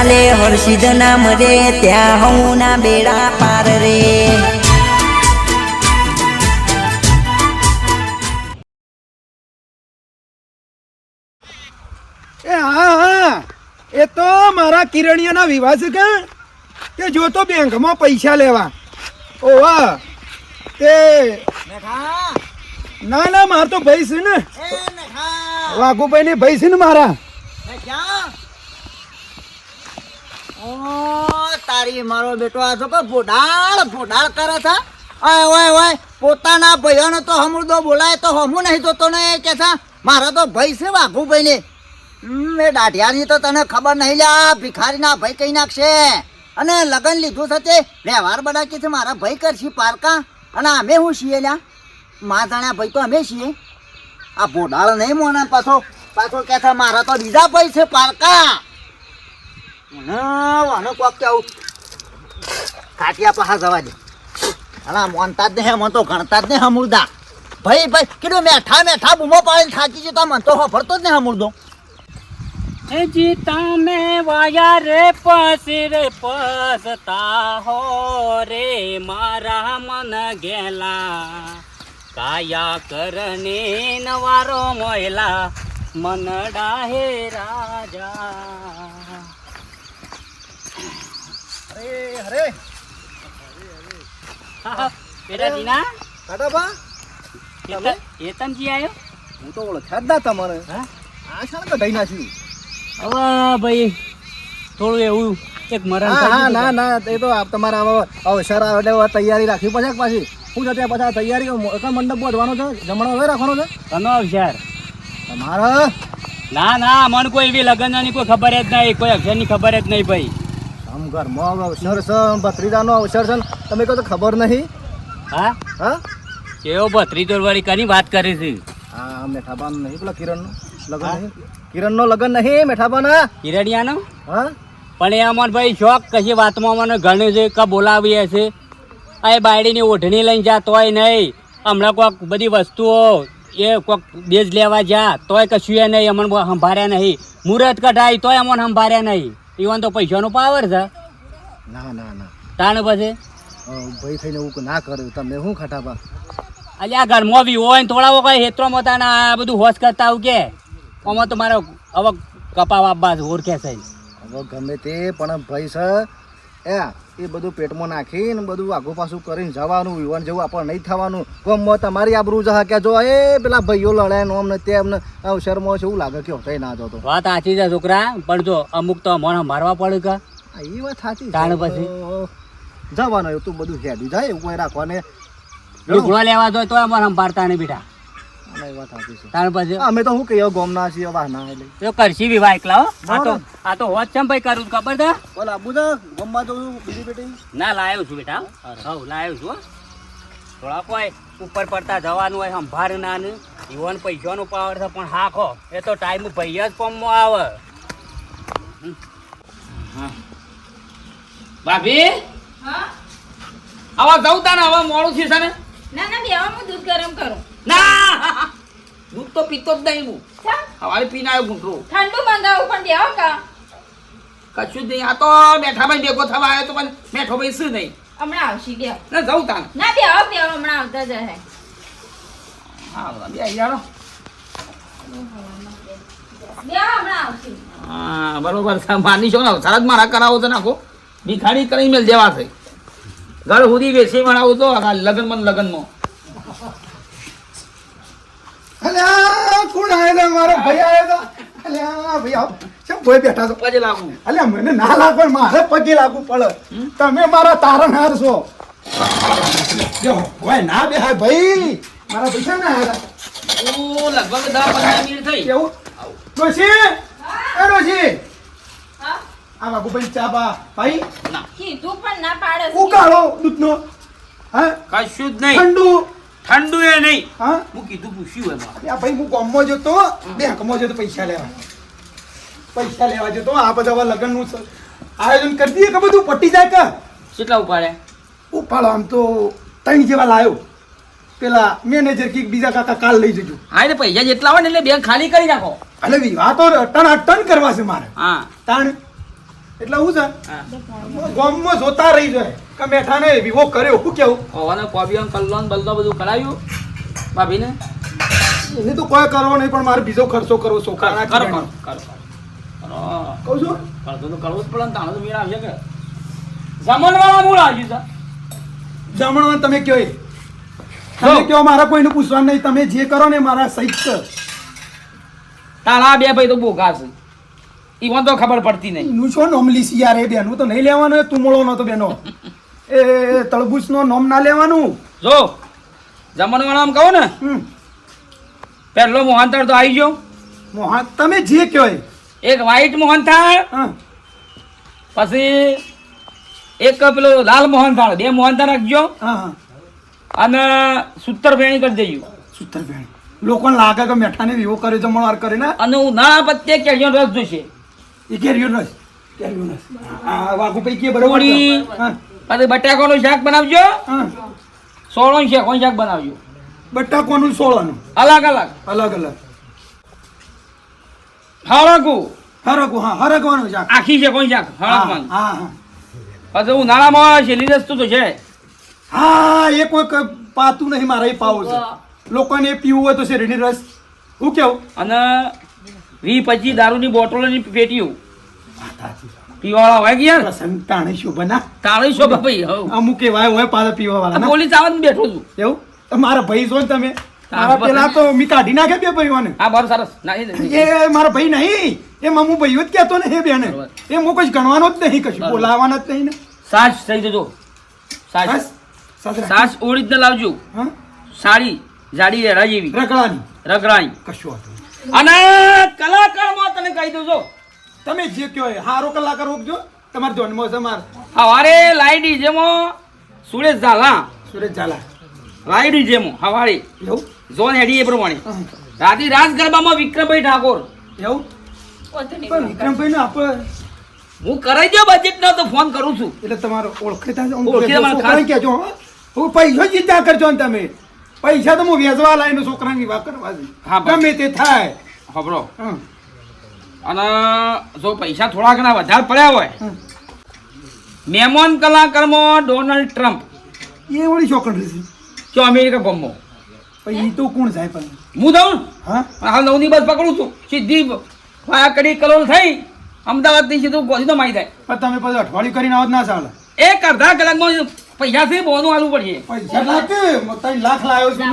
ચાલે હર્ષિદ નામ રે ત્યાં હું ના બેડા પાર રે. એ હા હા. એ તો મારા કિરણિયાના વિવાહ છે કે? તે જો તો બેંકમાં પૈસા લેવા. ઓવા. તે ના ના માર તો ભાઈ છે ને. વાઘુભાઈ ને ભાઈ છે ને મારા. તારી મારો બેટો આ તો કે ફોડાળ ફોડાળ કરે છે. ઓય ઓય ઓય, પોતાના ભાઈઓને તો હમુરદો બોલાય, તો હમું નહીં જોતો ને કે છે, મારા તો ભાઈ છે વાઘુભાઈ ને એ દાઢિયાની તો તને ખબર નહીં લ્યા ભિખારીના ભાઈ કઈ નાખશે? અને લગન લીધું છે તે, વ્યવહાર બધા કે છે, મારા ભાઈ કરશી પારકા, અને અમે શું છીએ લ્યા? મા જાણ્યા ભાઈ તો અમે છીએ. આ ભોડાળ નહીં મોને પાછો પાછો કે છે, મારા તો બીજા ભાઈ છે પારકા. વાનો કોક કેવું કાટિયા પાહા જવા દે. અલા, મોનતા જ નહીં મન તો ગણતા જ નહીં હમુરદા. ભાઈ ભાઈ, કીધું મેઠા મેઠા બૂમો પાડીને થાકી જતો મન તો ફરતો જ નહીં હમુરદો. જી તમે વાયા રે પસી રે, પસતા હો રે, મારા મન ગેલા. કાયા કરને નવારો મોયલા મન ડાહે રાજા. અરે અરે. પેલા દીના કાટા બા. એતનજી આવ્યો હું તો ઓળખ્યા જ ના તમારે. હા? આ શાને કઢાઈ નાખ્યું હવે ભાઈ થોડું એવું એક મરણ હા હા ના ના એ તો તમારા અવસર આવે એટલે તૈયારી રાખવી પડશે કે પાછી? શું છે ત્યાં પછી તૈયારી મંડપ બાંધવાનો છે જમણો હવે રાખવાનો છે? ઘણો અવસર. તમારો? ના ના મને કોઈ એવી લગ્નની કોઈ ખબર જ નહીં કોઈ અક્ષરની ખબર જ નહીં ભાઈ. આમ ઘરમાં અવસરસન અવસર છે ભત્રીજાનો અવસર છે તમે કહો તો ખબર નહીં? હા? હા? કેવો ભત્રી વાળી કની વાત કરી છે? હા મેઠાબાન નહીં પેલા કિરણનો લગન નહીં? કિરણનો લગન નહીં મેઠાબાન? કિરણિયાનો? હા? પણ એ અમર ભાઈ શોખ કશી વાતમાં મને ઘણું છે કે બોલાવીએ છે? આ બાયડીની ઓઢણી લઈને જા તોય નહીં. હમણાં કોઈક બધી વસ્તુઓ એ કોઈક બેજ લેવા જા તોય કશું એ નહીં અમને સંભાળ્યા નહીં. મુહૂર્ત કઢાય તોય અમને સંભાળ્યા નહીં. ઈવન તો પૈસાનો પાવર છે. ના ના ના. તાણ પછી? ભાઈ થઈને એવું ના કર્યું તમે શું ખાટાબા અલ્યા ઘરમાં બી હોય ને થોડા કઈ હેતરોમાં તાને આ બધું હોશ કરતા આવું કે? આમાં તો મારે હવે કપાવા વાપવા ઓળખે છે. હવે ગમે તે પણ ભાઈ છે એ એ બધું પેટમાં નાખીને બધું આગું પાછું કરીને જવાનું યુવાન જેવું આપણે નહીં થવાનું. ગમમાં તમારી આબરૂ જહા કે જો એ પેલા ભાઈઓ લડે નો અમને તે અમને શરમો છે એવું લાગે કે હોતા ના જતો. વાત સાચી છે છોકરા પણ જો અમુક તો મને મારવા પડે કે? એ વાત સાચી. તાણ પછી? જવાનું તું બધું હેડ્યું જાય એવું કોઈ રાખવાને ગોળા લેવા જોઈએ તો મને સંભાળતા નહીં બેટા. પછી? અમે તો શું કહીએ ગોમના છીએ વાહના એટલે. તો કરશી વિવાહ એકલા હો. આ તો. આ તો હોત ચમ ભાઈ કરું છું, ખબર છે? બોલ આબુ ગોમમાં બીજી બેટી. ના લાયો છું બેટા હવ લાયો છું હો. થોડા કોઈ ઉપર પડતા જવાનું હોય સંભાર ના ને ઈવન પૈસાનો પાવર છે પણ હાખો એ તો ટાઈમ ભાઈ જ પમમાં આવે. હમ. હા. ભાભી? આવા જવું તાને હવે મોડું છે ને? ના ના બેવા હું દૂધ ગરમ કરું. ના! દૂધ તો પીતો જ નહીં હું. હવારે પીને આવ્યો ઘૂંટરું ઠંડુ મંગાવું પણ બેવા કા? કશું જ નહીં. આ તો બેઠા ભાઈ ભેગો થવા આવ્યો તો પણ બેઠો ભાઈ શું નહીં. હમણાં આવશી બેવ ના જવું તાન ના બેવા બેવા હમણાં આવતા જ હે હા બે યારો બેવા હમણાં આવશી. હા બરોબર માની છો ને સરસ મારા કરાવો તો નાખો ભિખારી કરી મેલ દેવા થઈ ઘર સુધી બેસી વણાવું તો આ લગનમાં લગનમાં. અલ્યા કોણ તા મારો ભાઈ આયા અલ્યા ભાઈ આવો. કેમ ભાઈ બેઠા છો? પછી લાગુ. અલ્યા મને ના લાગે મારે પગે લાગવું પડે. તમે મારા તારણહાર છો જો ભાઈ ના બેહાય ભાઈ. મારા પૈસા ના આવ્યા લગભગ દસ પંદર મિનિટ થઈ. કેવું? ડોશી? એ ડોશી? હા આ બાબુભાઈ ચા બા ભાઈ? કીધું પણ ના પાડે ઉકાળો દૂધનો. હા? કશું જ નહીં. ઠંડુ. ઠંડુ એ નહીં. હા? હું કીધું પૂછ્યું એમાં. આ ભાઈ હું ગામમાં જતો બેંકમાં જતો પૈસા લેવા. પૈસા લેવા જતો આ બધા લગ્નનું આયોજન કરી દઈએ કે બધું પટી જાય કે? કેટલા ઉપાડે? ઉપાડો આમ તો ત્રણ જેવા લાયો. પેલા મેનેજર કે બીજા કાકા કાલ લઈ જજો. હા એટલે પૈસા જેટલા હોય ને એટલે બેંક ખાલી કરી નાખો. એટલે વિવાહ તો ટન ટન કરવા છે મારે. હા. તાણ એટલે શું છે? હા. ગામમાં જોતા રહી જાય. કે મેઠાને વિવો કર્યો. શું કેવું? ઓવાનો કોબીઓ કલ્લોન બલ્લો બધું કરાયું. ભાભીને? એને તો કોઈ કરવો નહીં પણ મારે બીજો ખર્ચો કરવો છો કર કર કહું છું? કરતો તો કરવો જ પડે ને તાણો તો મેળ આવી કે જમણવાળા મૂળ આવી છે. જમણવાન તમે કયો. તમે કહો કયો મારા કોઈને પૂછવાનું નહીં. તમે જે કરો ને મારા સહિત. તારા બે ભાઈ તો બોગા છે. ઈવન તો ખબર પડતી નહીં. હું શું નોમ લીસ યાર એ બેન હું તો નહીં લેવાનું એ તુમળો નતો બેનો. એ તળબૂચનો નોમ ના લેવાનું. જો જમણવાળા આમ કહો ને. પહેલો મોહનથાળ તો આવી ગયો. મોહન તમે જે કહો એક વ્હાઈટ મોહનથાળ હા. પછી એક પેલો લાલ મોહનથાળ બે મોહનથાળ રાખજો. હા હા. અને સૂતર ભેણી કરી દેજો. સૂતર બેન લોકોને લાગે કે મેઠાને વિવો કર્યો જમણવાર કરે ને? અને ઉનાળા પત્તે કેળીનો રસ જોશે. એ કેરીઓ નસ કેરીઓ નસ આ વાઘુ પૈકી બરોબર પૂરી. છે. હા. પછી બટાકાનું શાક બનાવજો. હા. સોળો શેકોનું શાક બનાવજો? બટાકોનું સોળાનું. અલગ અલગ. અલગ અલગ. હળકું હરકું હા હરકવાનું શાક. આખી શેકોનું શાક? હા હળકવાનું હા. હા. પછી ઉનાળામાં શેલી રસ તો છે. હા એ કોઈ પાતું નહીં મારા એ પાવું છે. લોકોને પીવું હોય તો શેરડી રસ. હું કેવું? અને વી પચીસ દારૂની બોટલોની પેટીઓ. પીવાવાળા હોય ગયા પ્રસંગ તાણે શોભા ના તાળી શોભા ભાઈ અમુક એવા હોય પાછા પીવા વાળા પોલીસ આવે ને બેઠો છું. એવું? મારા ભાઈ છો ને તમે? પેલા તો મી કાઢી નાખે બે ભાઈઓને. હા બરાબર સરસ. એ મારા ભાઈ નહીં. એ મામુ ભાઈઓ જ કહેતો ને બેને. એ હું કશું ગણવાનો જ નહીં કશું. બોલાવવાનો જ નહીં ને. સાસ થઈ જજો. સાસ. સાસ? ઓરિજિનલ આવજો. સાડી જાડી રેડા જેવી. રગડાની. રગડાઈ. કશું નહીં. અને કલાકારમાં તને કહી દઉં છું તમે જે કહો એ હારો કલાકાર રોકજો તમારે ધ્યાનમાં છે માર. હવારે લાઈ ડીજેમાં સુરેશ ઝાલા. સુરેશ ઝાલા. લાઈ ડીજેમાં હવારે. એવું? જોન હેડી એ પ્રમાણે. હા. રાતે રાસ ગરબામાં વિક્રમભાઈ ઠાકોર. એવું? પણ વિક્રમભાઈ ને આપણે હું કરાઈ દો બજેટ નો તો ફોન કરું છું. એટલે તમારો ઓળખે જ મને ખાસ. કહેજો હું. પૈસો ચિંતા કરજો ને તમે. પૈસા તો હું વેચવા લાવીને છોકરાની વાત કરવા. હા, ગમે તે થાય. ખબરો. અને જો પૈસા થોડા ઘણા વધારે પડ્યા હોય મેમોન કલાકારમાં ડોનાલ્ડ ટ્રમ્પ. એ વળી છોકરી છે જો અમેરિકા ગમો? એ તો કોણ જાય પણ? હું જાઉં હા. હાલ નવની બસ પકડું છું. સીધી વાયા કડી કલોલ થઈ અમદાવાદથી સીધું સીધો મારી જાય. પણ તમે પછી અઠવાડિયું કરીને આવો ના ચાલે એક અડધા કલાકમાં પૈસાથી બોનું આલવું પડશે. પૈસા લાગે ત્રણ લાખ લાવ્યો છું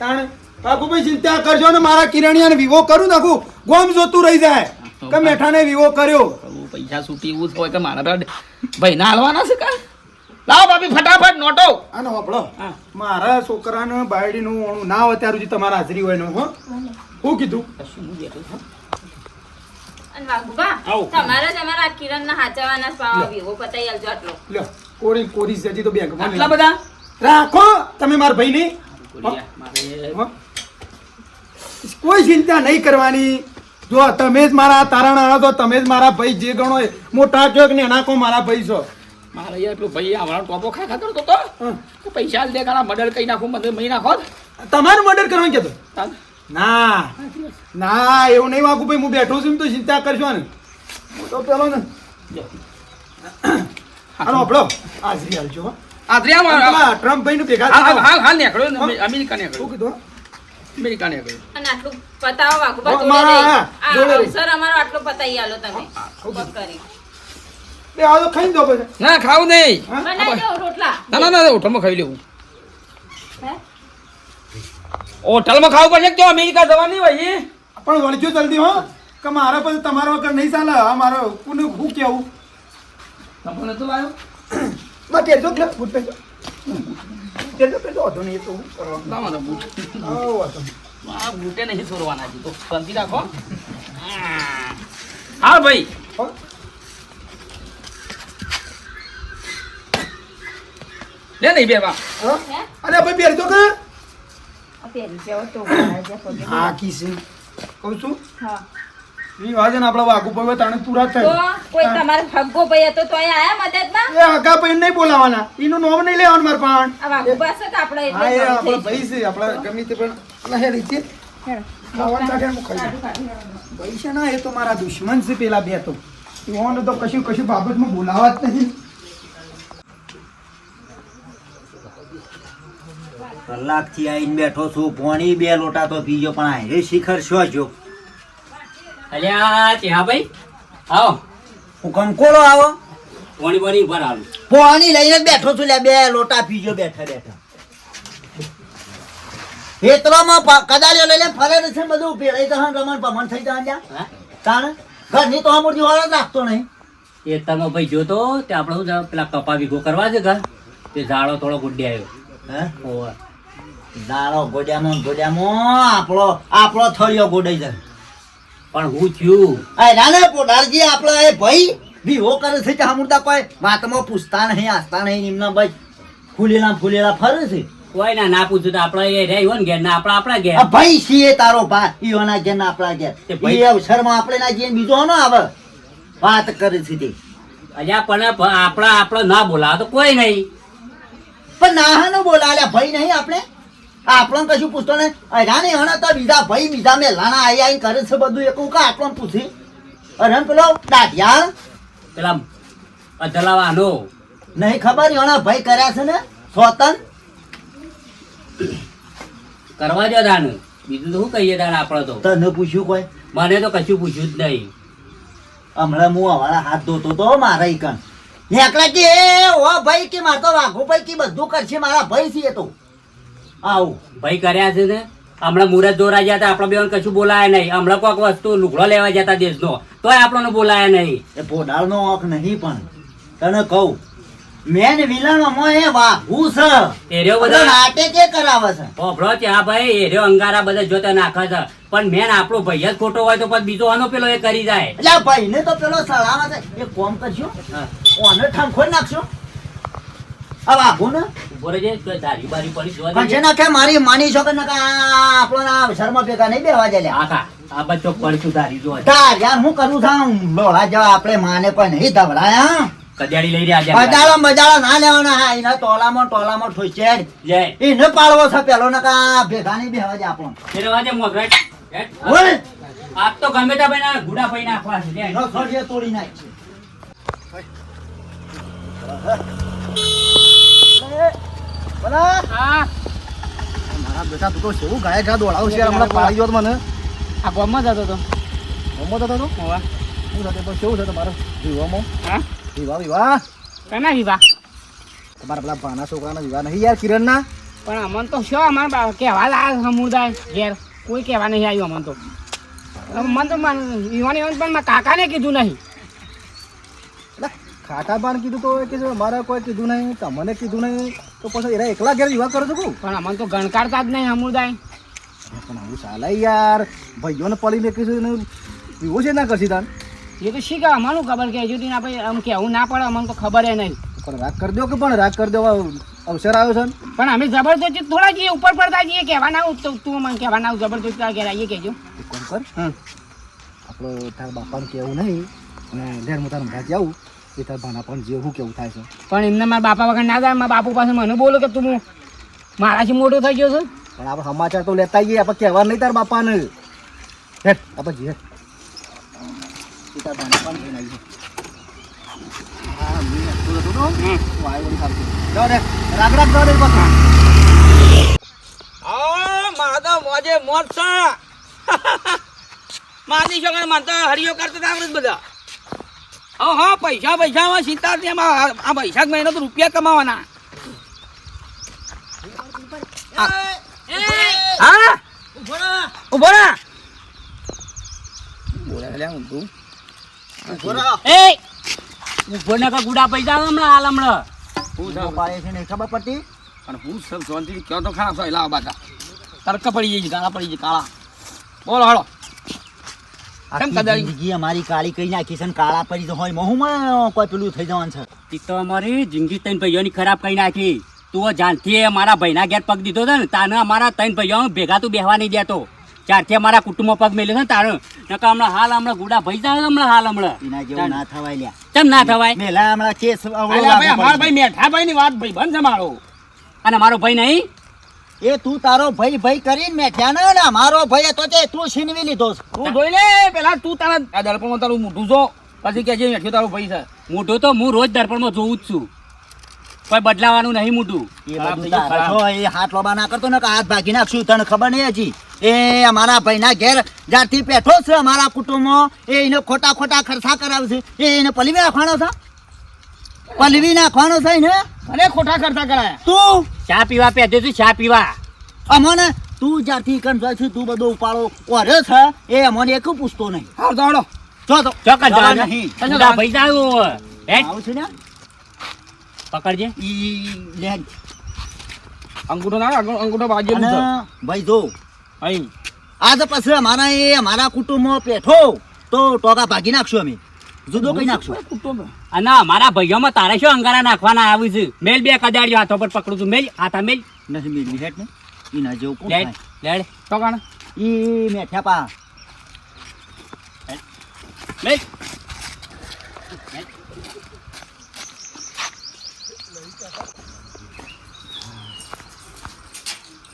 કારણ બાપુભાઈ ચિંતા કરજો ને મારા કિરણિયાને વિવો કરું નાખું ગોમ જોતું રહી જાય. કે મેઠાને વિવો કર્યો. પૈસા છૂટી એવું હોય કે મારા ભાઈ ના હાલવાના છે કા? લાવ બાપી ફટાફટ નોટો. આનો વાપરો. હા. મારા છોકરાને બાયડીનું ઓણું ના હોય ત્યાર સુધી તમારા હાજરી હોય હું? હો શું કીધું અને. તમારે જ અમારા કિરણના હાચવાના પાવા વિવો પતાઈ આલજો આટલો. લ્યો. કોરી કોરી જતી તો બેંકમાં આટલા બધા? રાખો તમે મારા ભાઈની. મારે કોઈ ચિંતા નહીં કરવાની. જો તમે જ મારા તારાના તો તમે જ મારા ભાઈ જે ગણો મોટા કયો કે નાખો મારા ભાઈ છો. મારે યાર પેલો ભાઈ આવવાનો ટોપો ખા ખા તો. તો પૈસા દે કાના મર્ડર કઈ નાખું મને મહી નાખો. તમારું મર્ડર કરવાનું કેતો તો? ના. ના એવું નહીં વાગું ભાઈ. હું બેઠો છું તો ચિંતા કરશો ને. હું તો પેલો ને હાલો આપણો હાજરી હાલજો હો. આમ ટ્રમ્પ ભાઈ નું ભેગા હાલ હાલ હાલ નીકળ્યો? શું કીધું અમેરિકા નીકળ્યો અને આટલું પતાવો જોડે અમારો આટલો પતાઈ આલો તમે. કોક કરી. બે આ તો ખાઈ દો પછી. ના ખાવું નહીં? બનાવી રોટલા. ના ના ના હોટલમાં ખાઈ લેવું. હે? હોટલમાં ખાવું પડશે તો અમેરિકા જવાની હોય પણ વળજો જલ્દી હો. કે મારા પછી તમારા વગર નહીં ચાલે. આ મારો કોને હું કેવું? તમને તો આવ્યો માં તેજો એટલે બૂટ પહેરજો. તેજો નહીં એ તો કરવાનું. લાવો બૂટ આવો વાંધો આ બૂટે નહીં છોડવાના છે તો. શાંતિ રાખો. હા ભાઈ? લે નહીં બે બા અરે ભાઈ જાઓ તો કે હા કીસી કહું છું? હા. એ આપણા વાઘુ ભાઈ તાણે પૂરા થાય. કોઈ તમારો ભગ્ગો ભાઈ હતો તો અહીંયા આયા મદદમાં? એ હગા ભાઈ નહીં બોલાવાના. એનું નામ નહીં લેવાનું મારે પણ આ વાઘુબા છે કે આપણે હા એ આપણો ભાઈ છે આપણા ગમે તે પણ. ના હે રીતે ખાવાનું ચાખે હું ખાઈ ભાઈ છે ને એ તો મારા દુશ્મન છે પેલા બે તો. યુવાનને તો કશું કશું બાબતમાં બોલાવા જ નહીં. કલાકથી આવીને બેઠો છું પોણી બે લોટા તો પીજો પણ આ શિખર શું જો અલ્યા ત્યાં ભાઈ? આવો. હું કંકોળો આવો. વણી વણી ઉપર આવું પાણી લઈને બેઠો છું લે બે લોટા પીજો બેઠા બેઠા. ખેતરોમાં કદાળીઓ લઈને ફરે છે બધું પેલાઈ તો રમણ ભમણ થઈ જાય તાણ? ઘરની તો અમૂર્તિ વાળો રાખતો નહીં. એ ભાઈ જોતો તે આપણે શું પેલા કપા વીઘો કરવા છે ઘર? તે ઝાડો થોડો ગુડ્ડી આવ્યો. હે. દાડો ગોડ્યામાં ગોડિયામાં આપણો આપણો થળિયો ગોડાઈ જાય. પણ હું થયું. આ નાને પોડારજી આપણા એ ભાઈ વિવો કરે છે અમૃતા કોઈ? વાતમાં પૂછતા નહીં આસતા નહીં નિમના ભાઈ ફૂલેલા ફૂલેલા ફરે છે. કોઈ ના ના પૂછ્યું તો આપણે એ રહી હોય ને ઘેર ના આપણા આપણા ઘેર. ભાઈ સીએ તારો ભા ઈઓના ઘેર ના આપણા ઘેર. ભાઈ- એ અવસરમાં આપણે ના જઈએ ને બીજો ન આવે. વાત કરે છે તે. અલ્યા પણ આપણા આપણે ના બોલાવે તો કોઈ નહીં. પણ ના નો બોલાલ્યા ભાઈ નહીં આપણે. આપણને કશું પૂછતો ને હણા તો બીજા ભાઈ બીજા મેં લાણા આવી આવીને કરે છે બધું. એકું કા આપણને પૂછી? અરે પેલો દાઢિયા પેલા અધલાવાનો નહીં ખબર હણા ભાઈ કર્યા છે ને સ્વતન કરવા દો દાનું. બીજું તો શું કહીએ તાને આપણે તો? તને પૂછ્યું કોઈ? મને તો કશું પૂછ્યું જ નહીં. હમણાં હું હવાળા હાથ ધોતો તો મારા ઈકણ. એકલા કે ઓ ભાઈ કે માર તો વાઘો ભાઈ કે બધું કરશે મારા ભાઈ છે એ તો. આવું. ભાઈ કર્યા છે ને? હમણાં મુરત દોરા ગયા હતા આપણે બેન કશું બોલાયા નહીં. હમણાં કોઈક વસ્તુ લુગડો લેવા જતા દેશનો. તોય આપણને બોલાયા નહીં. એ પોડાળનો વાંક નહીં પણ. તને કહું મેન વિલણમાં એ વાઘું છે. એ રહ્યો બધો? બધા નાટકે કરાવે છે? ઓભળો હા ભાઈ એ રહ્યો અંગારા બધા જોતા નાખે છે. પણ મેન આપણો ભાઈ જ ખોટો હોય તો પછી બીજો આનો પેલો એ કરી જાય. એટલે ભાઈને તો પેલો સળાવે છે. એ કોમ કરજો. ઓને ઠામખોઈ નાખશો આ વાઘું ને ઊભો રહેજે, ધારી બારી પડી જોવા પણ છે કે મારી માની છો કે ના આપણો ના શર્મા ભેગા નહીં બેવા જાય. હા આ બચ્ચો પડશું ધારી જોવા તાર યાર હું કરું છું લોહા જેવા આપણે માને પણ નહીં ધવરાયા કડિયાળી લઈ રહ્યા છે બજાળો બજાળો ના લેવાના હા એના ટોલામાં ટોલામાં ઠોચેડ એને પાડવો છે પેલો નકા ભેગા નહીં બેહવા દે આપણો. એ રહેવા દે મોગરાટ. હેટ. ઓય આજ તો ગમે ત્યાં ભાઈ ના ગુડા ભાઈ નાખવા છે લે. એનો તોડી નાખ ભલા હા. મારા બેટા તું તો કેવું ગાય ગા દોડાવું છે હમણાં પાડી ગયો મને. આ ગામમાં જતો હતો. ગમો તો તો હોવા. શું સાથે પણ કેવું છે તમારે? વિવાહમાં? હા? વિવાહ વિવાહ? કના વિવાહ? તમારા પેલા ભાના છોકરાના વિવાહ નહીં યાર કિરણના? પણ અમને તો શું અમારે કહેવા લાગે સમુદાય? ઘેર કોઈ કહેવા નહીં આવ્યું અમન તો. મન તો યુવાની પણ મારા કાકાને કીધું નહીં. ખાટા બાન કીધું તો કે મારા કોઈ કીધું નહીં તમને કીધું નહીં. તો પછી એરા એકલા ઘેર વિવાહ કરો છો પણ અમને તો ગણકારતા જ નહીં સમુદાય. પણ આવું ચાલે યાર. ભાઈઓને પડી લે કીધું પીવો છે ના કરશી તાન? એ તો શી કે અમારું ખબર કે હજુ આપણે આમ કહેવું ના પડે અમને તો ખબર એ નહીં. પણ રાગ કરી દો કે પણ રાગ કરી દો અવસર આવ્યો છે પણ અમે જબરદસ્તી થોડા જઈએ ઉપર પડતા જઈએ કહેવા ના આવું તો તું મને કહેવા ના આવું જબરદસ્તી ઘેર આવીએ કહેજો. કોણ કર? આપણો તારા બાપાને કેવું નહીં અને ઘેર હું તારા ઘાત જાઉં એ તારા ભાના પણ જે હું કેવું થાય છે? પણ એમને મારા બાપા વગર ના જાય મારા બાપુ પાસે મને બોલો કે તું મારાથી મોટો થઈ ગયો છે. પણ આપણે સમાચાર તો લેતા આવીએ આપણે કહેવા નહીં તાર બાપાને. હેઠ આપણે જીએ એ તારા ભાના પણ જઈને આવીએ મારા તો મોજે મોજ છે માની છો મને તો હરિયો કરતા આવડે બધા. હા હા પૈસા પૈસામાં સીતા આ- આ પૈસા મહિનો તો રૂપિયા કમાવાના. હા? ઊભો રહે. એ! ઊભો ને ગુડા પૈસા હમણાં હાલ હમણાં. ઊભો પાડે છે નહીં ખબર પડતી? અને હું સબ શાંતિ કયો તો ખરા સોય લાવ બાકા તડકા પડી જઈ છે કાળા પડી જઈ કાળા. બોલો હાલો. કેમ આખી જિંદગી અમારી કાળી કઈ નાખી છે કાળા પડી હોય મહુમાં કોઈ પેલું થઈ જવાનું છે. તો અમારી જિંદગી ત્રણ ભાઈઓની ખરાબ કરી નાખી. તું જાનથી મારા ભાઈના ઘેર પગ દીધો હતો ને તાને અમારા ત્રણ ભાઈઓ ભેગા તું બેહવા નહીં દેતો. ચારથી અમારા કુટુંબમાં પગ મેલ્યો છે ને તારે. નકર હમણાં હાલ હમણાં ગુડા ભાઈ જાય હમણાં હાલ હમણાં. એના જેવું ના થવાય લ્યા. કેમ ના થવાય? મેલા હમણાં કેસ ભાઈ ભાઈ ની વાત ભાઈ બંધ છે મારો. અને મારો ભાઈ નહીં? એ તું તારો ભાઈ ભાઈ કરીને મેઠ્યા ને મારો ભાઈ તો તે તું છીનવી લીધો તું જોઈ લે પેલા તું તારા દર્પણમાં તારું મોઢું જો. પછી કે જે મેઠ્યો તારો ભાઈ છે. મોઢું તો હું રોજ દર્પણમાં જોઉં જ છું. કોઈ બદલાવાનું નહીં મોઢું. એ હાથ લોબા ના કરતો ને કે હાથ ભાગી નાખશું તને ખબર નહીં હજી. એ અમારા ભાઈના ઘેર જ્યારથી બેઠો છે અમારા કુટુંબમાં એ એને ખોટા ખોટા ખર્ચા કરાવશે એ એને પલવી ખાણો છે. પલવી નાખવાનો છે ને? અને ખોટા કરતા કરાય. તું? ચા પીવા પહેરતી તું ચા પીવા. અમને? તું જ્યાંથી કન જાય છે તું બધો ઉપાડો. ઓર્યો છે એ અમને એક પૂછતો નહીં. તો હાલો જો તો. ચોક્કસ જવા જવા નહીં. મોટા પૈસા જાવ હેટ આવું છે ને? પકડજે. ઈ લે. અંગૂઠો ના અંગૂઠો બાજે ભાઈ જો. અહીં. આજ પછી અમારા એ અમારા કુટુંબમાં પેઠો. તો ટોકા ભાગી નાખશું અમે. જુદો કઈ નાખશું. ના અને મારા ભાઈઓમાં તારે શું અંગારા નાખવાના આવ્યું છે? મેલ બે કદાડ્યો હાથો પર પકડું છું. મેલ હાથા મેલ. નથી મેળવી હેઠ ને એના જેવું કોણ લેડ થાય? લેડ. તો કાણ ઈ મેઠા પા. મેલ.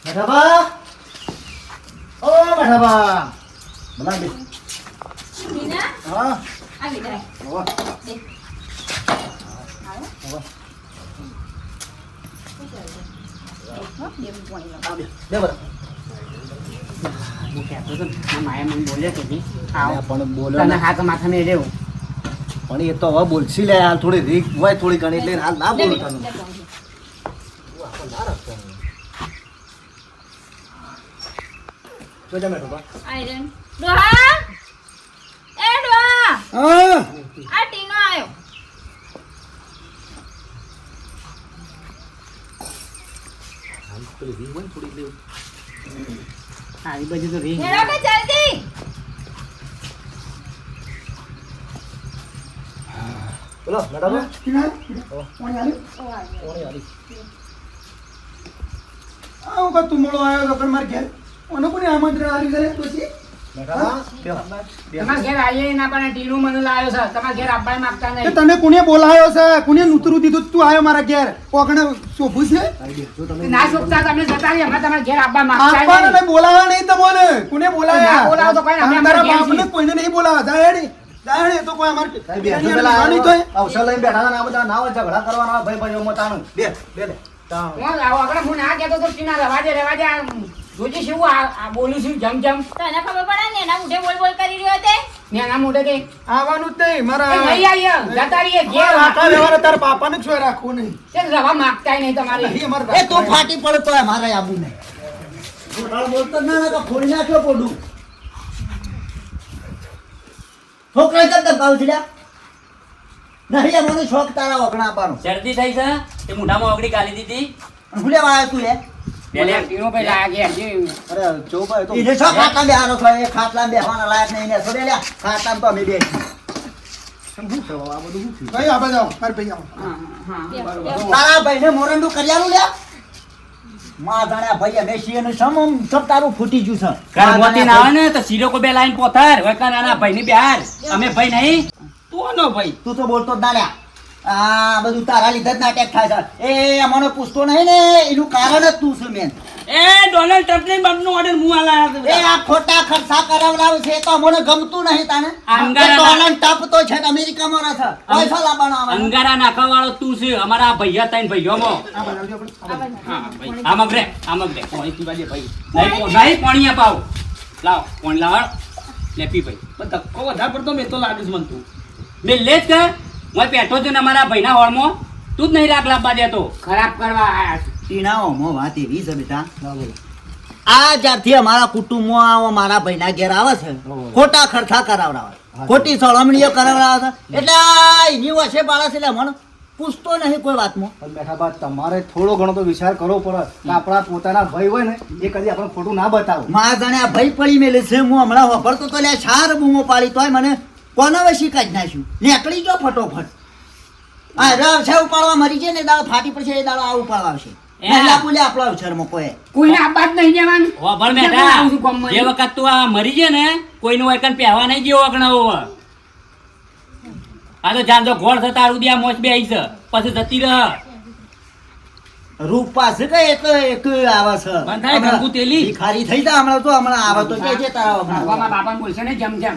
મેઠાબા ઓ મેઠાબા બોલા બે મીના, હા. આવી જાય. જી. પણ એ તો હવે બોલશી લે હાલ થોડી રીક હોય થોડી ઘણી એટલે હાલ ના લે બોલું મીના, તને. લે પાઉં. જોજે મેઠાબા આઈ રહ્યો. ડોહા! હા. આ ટીનો આયો. આવી બધી તો રીત. હેડો કે જલ્દી. બોલો મેઠાબા આવું આવ્યો તો પણ મારે ઘેર. ઓને કોને આમંત્રણ આવ્યું છે પછી? તને કોને બોલાયો છે? કોને નુતરું દીધું? તું આવ્યો મારા ઘેર. કોકણે શોભું છે? તમે. ના શોભતા તમે જતા રહી અમે તમારા ઘેર આપવા માંગતા આપણે બોલાવા નહીં તમને. કોને બોલાયા બોલાવો તો કોઈ અમે અમારા બાપને કોઈને નહીં બોલાવા જાય હેડી. જાય તો કોઈ અમારે સાહેબ, બેસજો અહીંયા પેલા નહીં તો અવસર લઈને બેઠા હતા બધા ના હોય ઝઘડા કરવાના ભાઈ ભાઈઓમાં તાણું. બે બે લે હું આગળ હું ના કહેતો તો ટીના રવા દે રવા દે આ જોજે શું આ આ બોલું છું જમ જમ. તને ખબર પડે ને એના મોઢે બોલ બોલ કરી રહ્યો તે? નેના મોઢે કે આવવાનું જ નહીં મારા એ નહીં આવીએ જતા રહીએ ઘેર અમારા લેવાનો તાર બાપાને જ શું રાખવું નહીં. તે રવા માંગતા નહીં તમારે. એ તું ફાટી પડતો હે મારા આબુ ને બોલ બોલતો ના ના તો ખોલી નાખ્યો પોડું છોકરા જતા દબાવ છે લ્યા? નહીં એ મને શોખ તારા વગણા પાનો શરદી થઈ છે? તે મોઢામાં ઓગળી કાઢી દીધી? ભૂલે આવ્યો તું જે એ ને? ભાઈ ભાઈ ભાઈ ને ફૂટી ગયું છે. ના તો શીરો બે લાઈન પોથર. હોય કાં નાના ભાઈની અમે ભાઈ નહીં. તું ભાઈ? તું તો બોલતો જ ના લ્યા. આ બધું તારા લીધે જ નાટક થાય છે. એ અમને પૂછતો નહીં ને એનું કારણ જ તું છું મેન એ ડોનાલ્ડ ટ્રમ્પની બાપનો ઓર્ડર હું આલા એ આ ખોટા ખર્ચા કરાવડાવ છે તો અમને ગમતું નહીં તાને. અંગારા ડોનાલ્ડ ટ્રમ્પ તો છે ને અમેરિકામાં રહે છે. પૈસા લાવવાનો આવે અંગારા નાખવા વાળો તું છે અમારા ભાઈયા ભૈયો મો આ બાજુ આ આપણે. ભાઈ આમ અગરે આમ અગરે પાણી પીવા દે ભાઈ. નહીં પાણી અપાવ લાવ પાણી લાવ લે પી ભાઈ. પણ ધક્કો વધારે પડતો મેં તો લાગે છે મને તું. મેં લે જ કે હું બેઠો છું ને અમારા ભાઈના હોળમાં. તું જ નહીં રાખ લાવવા દેતો ખરાબ કરવા આયા છે. ટીણાઓમાં વાત એવી છે બેટા. આ જ્યારથી અમારા કુટુંબમાં મારા ભાઈના ઘેર આવે છે ખોટા ખર્ચા કરાવડાવે. ખોટી સળમણીઓ કરાવડાવે છે. એટલે આ એની વચ્ચે બાળા છે એટલે મને પૂછતો નહીં કોઈ વાતમાં. પણ બેઠા બાદ તમારે થોડો ઘણો તો વિચાર કરવો પડે. કે આપણા પોતાના ભાઈ હોય ને એ કદી આપણે ખોટું ના બતાવો. મારા જાણે આ ભાઈ પડી મેલે છે હું હમણાં વાપરતો તો લે ચાર બૂમો પાડી તોય મને કોને વસી કાઢી નાખ્યું? નીકળી ગયો ફટોફટ. આ રવ છે ઉપાડવા મરી જાય ને દાળ ફાટી પડશે એ દાળ આ ઉપાડવા આવશે. કોઈ. કોઈને આપવા નહીં જવાનું હોભળ ક્યાં બેટા આવું છું ગામમાં? જે વખત તું આ મરી જાય ને કોઈનું વૈકન પહેવા નહીં જેવો અગણાવો આ તો જાણજો ઘોડ થતા તારું આ બે આવી છે. પછી જતી રહ. રૂપા છે કે એક એક આવે છે? બંધાય ગંગુ તેલી. ભિખારી થઈ જા હમણાં તો હમણાં આવે તો કે છે તારા બાપા બાપા બોલશે ને જમ જમ.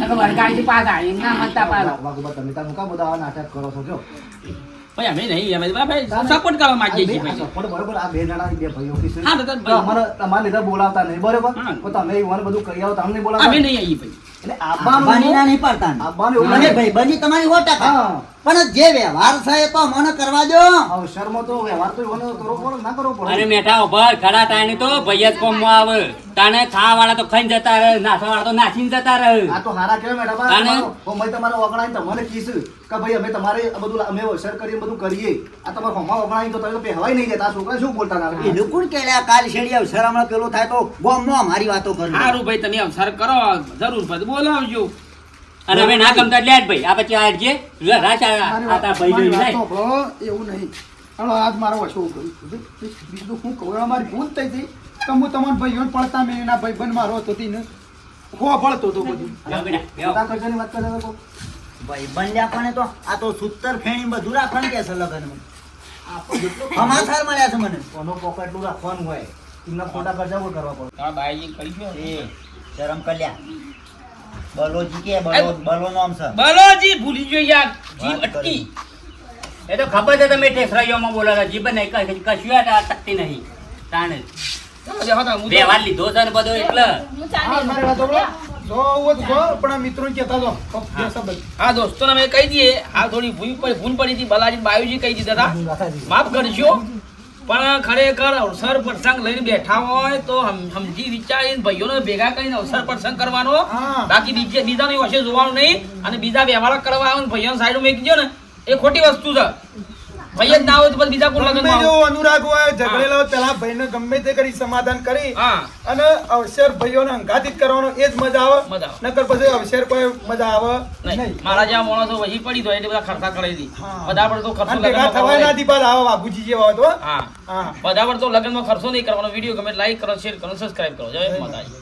નકર વળગાડીથી પાછા એમના મતતા પાછા. વાઘુબા તમે તાર મુકા બધા નાટક કરો છો જો. ભાઈ અમે નહીં અમે સપોર્ટ કરવા માંગીએ છીએ ભાઈ. બરોબર આ બે જણા બે ભાઈઓ કે છે. હા, તો. અમારે તમારે લીધે બોલાવતા નહીં બરોબર? તો તમે ઈવોને બધું કહી આવો તમને બોલાવતા? અમે નહીં આવીએ ભાઈ. એટલે ના નહીં પાડતા એવું નહીં. ભાઈ બની તમારી હોટા હા. પણ જે વ્યવહાર થાય તો મને કરવા દો. અવસરમાં તો વ્યવહાર તો મને કરવો પડે ના કરવો પડે. અરે મેઠા ઉભર ખડા તાણી તો ભૈયા જ કોમમાં આવે. તાણે ખાવા વાળા તો ખાઈને જતા રહે નાસવા વાળા તો નાસીને જતા રહે. આ તો હારા કેવા મેડમ અને? અમે તમારે વગણાઈને તમને કીધું કે ભાઈ અમે તમારે આ બધું અમે અવસર કરીએ બધું કરીએ. આ તમારે હોમા વગણાઈને તો તમે તો પહેવાય નહીં જતા છોકરા શું બોલતા ના એ લોકો કે આ કાલ શેડી અવસર હમણાં પેલો થાય તો ગોમમાં અમારી વાતો કરો સારું ભાઈ તમે અવસર કરો જરૂર પછી બોલાવજો. અને હવે ના ગમતા એટલે ભાઈ. આ પછી આ જે રાશ આ આ તારા ભાઈ. એવું નહીં. હાલો આજ મારો વશો કર્યું બીજું હું કહું? અમારી ભૂલ થઈ હતી તો હું તમારા ભાઈઓને પડતા મેં એના ભાઈબંધ મારો હતો ને હો પડતો હતો બધું. વાત કરે ભાઈ બન્યા પણ તો આ તો સૂતર ફેણી બધું રાખવાનું કે છે લગનમાં? સમાચાર મળ્યા છે મને. કોનો પોકેટનું રાખવાનું હોય. એમના ખોટા કરજા કરવા પડે. બાઈજી બાઈજી ગયો એ શરમ કલ્યા બલોજી કે બલો બલો નામ છે. બલોજી ભૂલી ગયો યાર. જીભ અટકી. એ તો ખબર છે તમે માં બોલો છો જીભ ને કશું કશું આ ટકતી નહીં. તાણે. વ્યવહાર લીધો છે ને બધો એટલે. હું ચાલે હા મારી વાતો બોલો જો હોય તો જો પણ આ મિત્રોને કહેતા જો બે શબ્દ હા દોસ્તોને અમે કહી દઈએ આ થોડી ભૂલ પડી ભૂલ પડી હતી બલાજી બાયુજી કહી દીધા હતા. માફ કરજો. પણ ખરેખર અવસર પ્રસંગ લઈને બેઠા હોય તો સમજી વિચારીને ભાઈઓને ભેગા કરીને અવસર પ્રસંગ કરવાનો. બાકી બીજે બીજાની વચ્ચે જોવાનું નહીં. અને બીજા વ્યવહાર કરવા આવે ભાઈઓ ભાઈઓને સાઈડ મેકજો ને. એ ખોટી વસ્તુ છે. ભાઈ જ ના હોય તો પછી બીજા કોઈ ગમે લગ્નમાં અનુરાગ હોય ઝઘડેલો પેલા ભાઈને ગમે તે કરી સમાધાન કરી અને અવસર ભાઈઓને હંગાતિત કરવાનો એ જ મજા આવે. નકર પછી અવસર કોઈ મજા આવે નહીં. મારા જ્યાં માણસો વહી પડી તો એટલે બધા ખર્ચા કરી દી. બધા પર તો ખર્ચો ભેગા થવાય ના દી. બાદ આવા વાઘુજી જેવા હોય તો. હા. હા. બધા પર તો લગ્નમાં ખર્ચો નહીં કરવાનો. વીડિયો ગમે લાઈક કરો શેર કરો સબસ્ક્રાઇબ કરો. જય માતાજી.